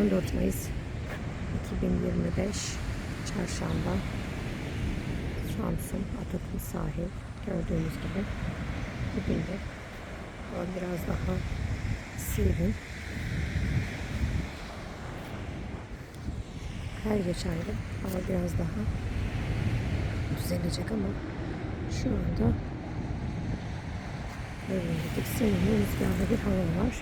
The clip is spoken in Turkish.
14 Mayıs 2025 Çarşamba. Samsun Atatürk sahil. Gördüğünüz gibi bugün de hava biraz daha serin her geçen gün hava biraz daha düzelecek ama şu anda böyle serin rüzgarlı bir hava var.